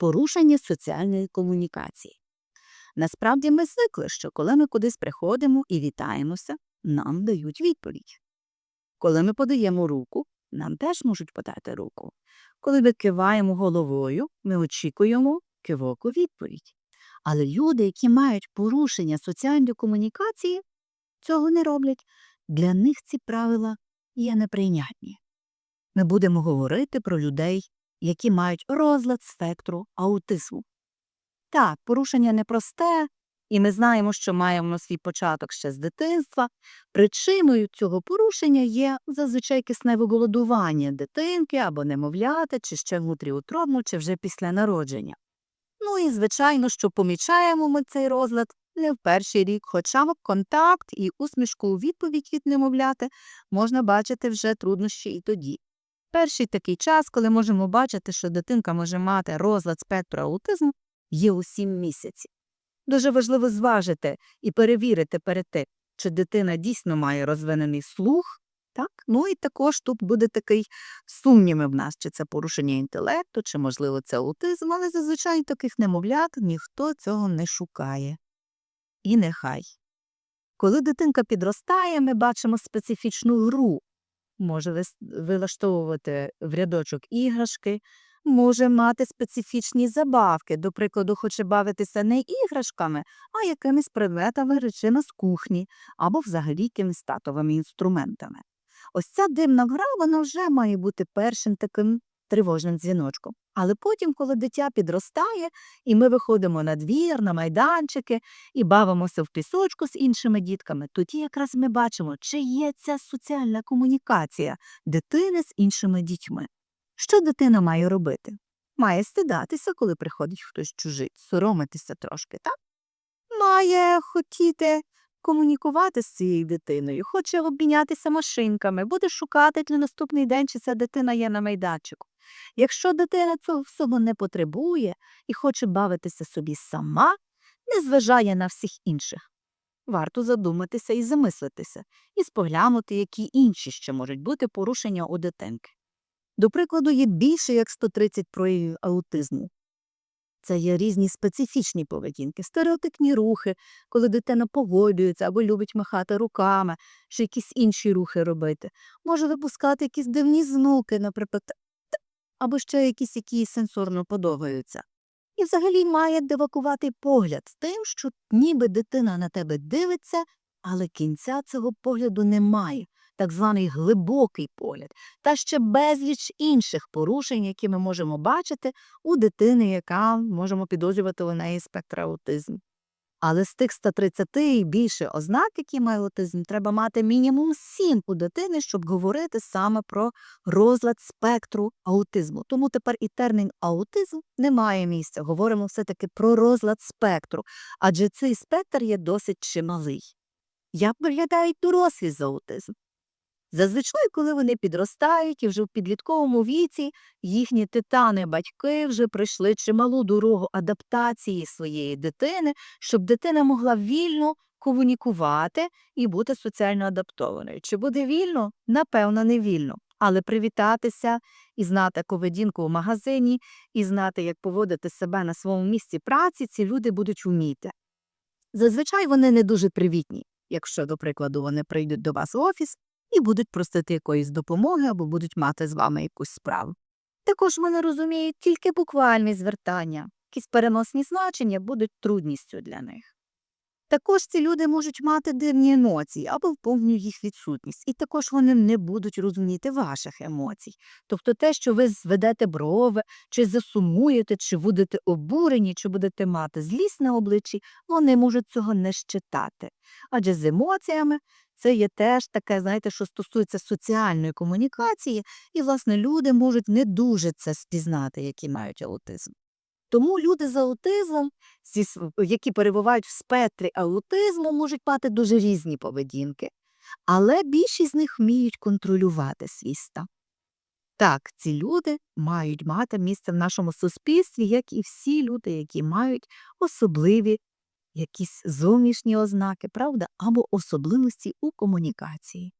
порушення соціальної комунікації. Насправді ми звикли, що коли ми кудись приходимо і вітаємося, нам дають відповідь. Коли ми подаємо руку, нам теж можуть подати руку. Коли ми киваємо головою, ми очікуємо кивок у відповідь. Але люди, які мають порушення соціальної комунікації, цього не роблять. Для них ці правила є неприйнятні. Ми будемо говорити про людей, які мають розлад спектру аутизму. Так, порушення непросте, і ми знаємо, що маємо свій початок ще з дитинства. Причиною цього порушення є зазвичай кисневе голодування дитинки або немовляти, чи ще внутріутробно, чи вже після народження. Ну і, звичайно, що помічаємо ми цей розлад не в перший рік, хоча контакт і усмішку у відповідь від немовляти можна бачити вже труднощі і тоді. Перший такий час, коли можемо бачити, що дитинка може мати розлад спектру аутизму, є у 7 місяців. Дуже важливо зважити і перевірити перед тим, чи дитина дійсно має розвинений слух. Так? Ну і також тут буде такий сумніви в нас, чи це порушення інтелекту, чи, можливо, це аутизм, але зазвичай таких немовлят ніхто цього не шукає. І нехай. Коли дитинка підростає, ми бачимо специфічну гру. Може вилаштовувати в рядочок іграшки, може мати специфічні забавки, до прикладу, хоче бавитися не іграшками, а якимись предметами речами з кухні або взагалі якимись татовими інструментами. Ось ця дивна гра вона вже має бути першим таким тривожним дзвіночком. Але потім, коли дитя підростає, і ми виходимо на двір, на майданчики і бавимося в пісочку з іншими дітками, тоді якраз ми бачимо, чи є ця соціальна комунікація дитини з іншими дітьми. Що дитина має робити? Має стидатися, коли приходить хтось чужий, соромитися трошки, так? Має хотіти комунікувати з цією дитиною, хоче обмінятися машинками, буде шукати на наступний день, чи ця дитина є на майданчику. Якщо дитина цього всього не потребує і хоче бавитися собі сама, не зважає на всіх інших. Варто задуматися і замислитися, і споглянути, які інші ще можуть бути порушення у дитинки. До прикладу, є більше як 130 проявів аутизму. Це є різні специфічні поведінки, стереотипні рухи, коли дитина погоджується або любить махати руками, чи якісь інші рухи робити. Може випускати якісь дивні звуки, наприклад, або ще якісь, які сенсорно подобаються. І взагалі має дивакувати погляд з тим, що ніби дитина на тебе дивиться, але кінця цього погляду немає, так званий глибокий погляд, та ще безліч інших порушень, які ми можемо бачити у дитини, яка можемо підозрювати у неї спектр аутизму. Але з тих 130 і більше ознак, які має аутизм, треба мати мінімум 7 у дитини, щоб говорити саме про розлад спектру аутизму. Тому тепер і термін аутизм не має місця. Говоримо все-таки про розлад спектру, адже цей спектр є досить чималий. Як виглядають дорослі з аутизмом? Зазвичай, коли вони підростають і вже в підлітковому віці, їхні титани-батьки вже пройшли чималу дорогу адаптації своєї дитини, щоб дитина могла вільно комунікувати і бути соціально адаптованою. Чи буде вільно? Напевно, не вільно. Але привітатися і знати поведінку в магазині, і знати, як поводити себе на своєму місці праці, ці люди будуть вміти. Зазвичай вони не дуже привітні, якщо, до прикладу, вони прийдуть до вас в офіс і будуть просити якоїсь допомоги або будуть мати з вами якусь справу. Також вони розуміють тільки буквальні звертання, якісь переносні значення будуть трудністю для них. Також ці люди можуть мати дивні емоції або повну їх відсутність, і також вони не будуть розуміти ваших емоцій. Тобто те, що ви зведете брови, чи засумуєте, чи будете обурені, чи будете мати злість на обличчі, вони можуть цього не щитати. Адже з емоціями це є теж таке, знаєте, що стосується соціальної комунікації, і, власне, люди можуть не дуже це спізнати, які мають аутизм. Тому люди з аутизмом, які перебувають в спектрі аутизму, можуть мати дуже різні поведінки, але більшість з них вміють контролювати свій стан. Так, ці люди мають мати місце в нашому суспільстві, як і всі люди, які мають особливі якісь зовнішні ознаки, правда, або особливості у комунікації.